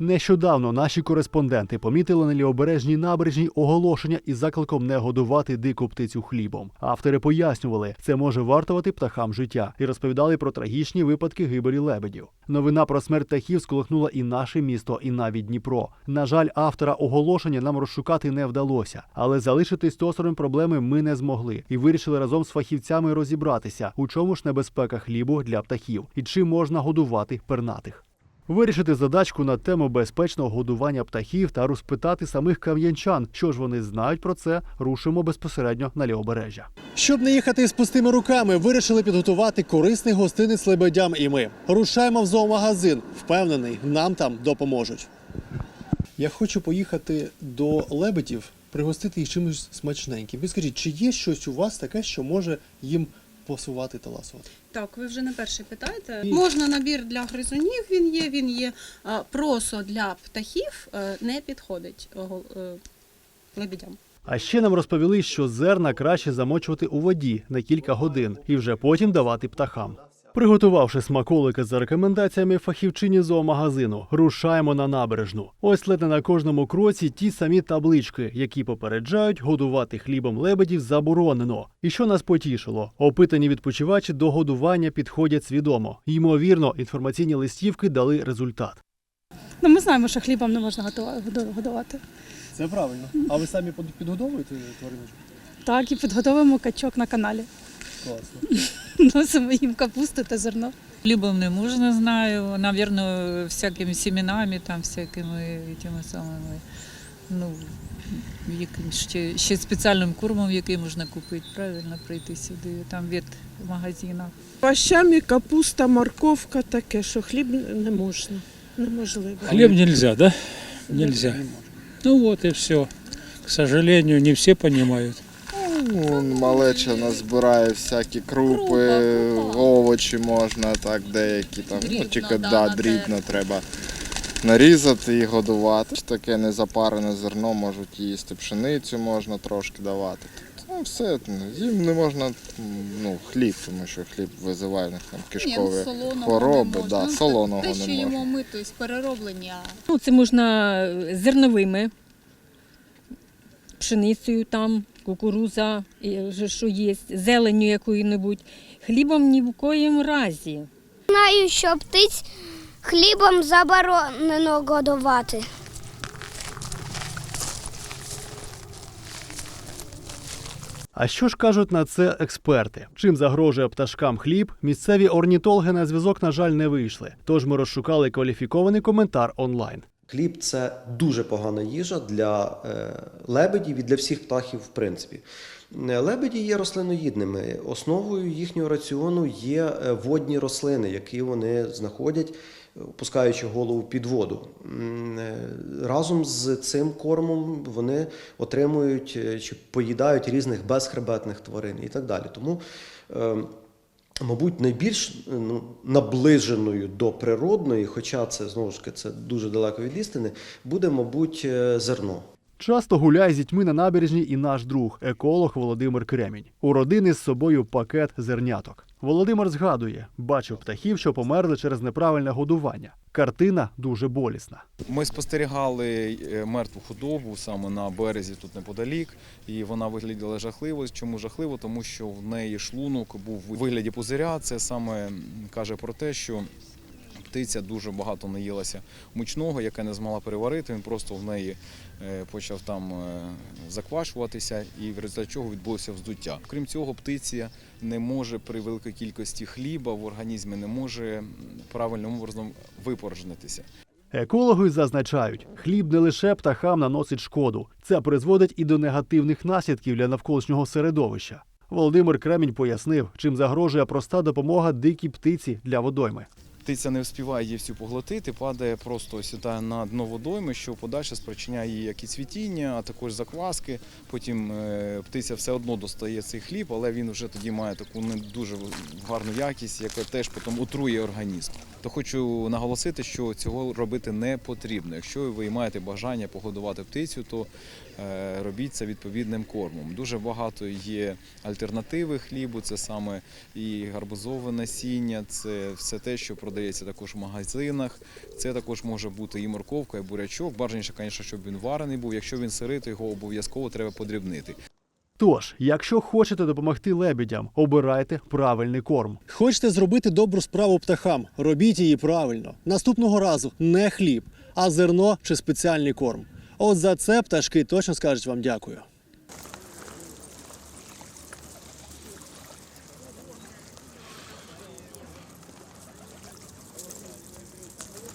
Нещодавно наші кореспонденти помітили на лівобережній набережній оголошення із закликом не годувати дику птицю хлібом. Автори пояснювали, це може вартувати птахам життя і розповідали про трагічні випадки гибелі лебедів. Новина про смерть птахів сколихнула і наше місто, і навіть Дніпро. На жаль, автора оголошення нам розшукати не вдалося, але залишитись осторонь проблеми ми не змогли і вирішили разом з фахівцями розібратися, у чому ж небезпека хлібу для птахів і чим можна годувати пернатих. Вирішити задачку на тему безпечного годування птахів та розпитати самих кам'янчан, що ж вони знають про це, рушимо безпосередньо на лівобережжя. Щоб не їхати з пустими руками, вирішили підготувати корисний гостинець лебедям і ми. Рушаємо в зоомагазин. Впевнений, нам там допоможуть. Я хочу поїхати до лебедів, пригостити їх чимось смачненьким. Ви скажіть, чи є щось у вас таке, що може їм посувати та ласувати? Так, ви вже не перший питаєте. І- Можна набір для гризунів, він є, він є. А, Просо для птахів е, не підходить е, е, лебедям. А ще нам розповіли, що зерна краще замочувати у воді на кілька годин і вже потім давати птахам. Приготувавши смаколики за рекомендаціями фахівчині зоомагазину, рушаємо на набережну. Ось ледь не на кожному кроці ті самі таблички, які попереджають, годувати хлібом лебедів заборонено. І що нас потішило, опитані відпочивачі до годування підходять свідомо. Ймовірно, інформаційні листівки дали результат. Ну, ми знаємо, що хлібом не можна годувати. Це правильно. А ви самі підгодовуєте твариночку? Так, і підготовимо качок на каналі. Класно. Носимо їм капусту та зерно. Хлібом не можна, знаю. Наверное, всякими семенами, там, всякими тими самими. Ну, яким ще, ще спеціальним кормом, який можна купити, правильно прийти сюди, там від магазину. Овощами капуста, морковка таке, що хліб не можна. Неможливо. Хлеб нельзя, да? Нельзя. Ну вот и все. К сожалению, не все понимают. Ну, малеча назбирає всякі крупи, овочі можна, так, деякі там. Дрібно, ну, тільки да, да, дрібно треба нарізати і годувати. Таке незапарене зерно можуть їсти, пшеницю можна трошки давати. Ну, все, ну, їм не можна ну, хліб, тому що хліб визиває них там кишкові хвороби, да, солоного ну, Те, що не можна. ми, тобто перероблення. Ну, це можна зерновими, пшеницею там, кукуруза, що є, зеленню якою-небудь. Хлібом ні в коїм разі. Знаю, що птиць хлібом заборонено годувати. А що ж кажуть на це експерти? Чим загрожує пташкам хліб? Місцеві орнітологи на зв'язок, на жаль, не вийшли. Тож ми розшукали кваліфікований коментар онлайн. Хліб це дуже погана їжа для е, лебедів і для всіх птахів, в принципі. Е, Лебеді є рослиноїдними. Основою їхнього раціону є е, водні рослини, які вони знаходять, опускаючи голову під воду. Разом з цим кормом вони отримують чи поїдають різних безхребетних тварин і так далі. Тому е, Мабуть, найбільш ну, наближеною до природної, хоча це знову ж таки це дуже далеко від істини, буде, мабуть, е, зерно. Часто гуляє з дітьми на набережні і наш друг, еколог Володимир Кремінь. У родини з собою пакет зерняток. Володимир згадує, бачив птахів, що померли через неправильне годування. Картина дуже болісна. Ми спостерігали е, мертву худобу саме на березі тут неподалік, і вона виглядала жахливо. Чому жахливо? Тому що в неї шлунок був у вигляді пузиря. Це саме каже про те, що птиця дуже багато наїлася мучного, яке не змогла переварити. Він просто в неї е, почав там е, заквашуватися, і в результаті чого відбулося вздуття. Крім цього, птиця не може при великій кількості хліба в організмі не може правильним образом випорожнитися. Екологи зазначають, хліб не лише птахам наносить шкоду, це призводить і до негативних наслідків для навколишнього середовища. Володимир Кремінь пояснив, чим загрожує проста допомога дикій птиці для водойми. Птиця не вспіває її всю поглотити, падає просто сідає на дно водойми, що подальше спричиняє їй як і цвітіння, а також закваски. Потім е, птиця все одно достає цей хліб, але він вже тоді має таку не дуже гарну якість, яка теж потім отрує організм. То хочу наголосити, що цього робити не потрібно. Якщо ви маєте бажання погодувати птицю, то е, робіть це відповідним кормом. Дуже багато є альтернативи хлібу, це саме і гарбузове насіння, це все те, що продається також в магазинах. Це також може бути і морковка, і бурячок. Бажаніше, звісно, щоб він варений був. Якщо він сирий, то його обов'язково треба подрібнити. Тож, якщо хочете допомогти лебідям, обирайте правильний корм. Хочете зробити добру справу птахам, робіть її правильно. Наступного разу не хліб, а зерно чи спеціальний корм. От за це пташки точно скажуть вам дякую.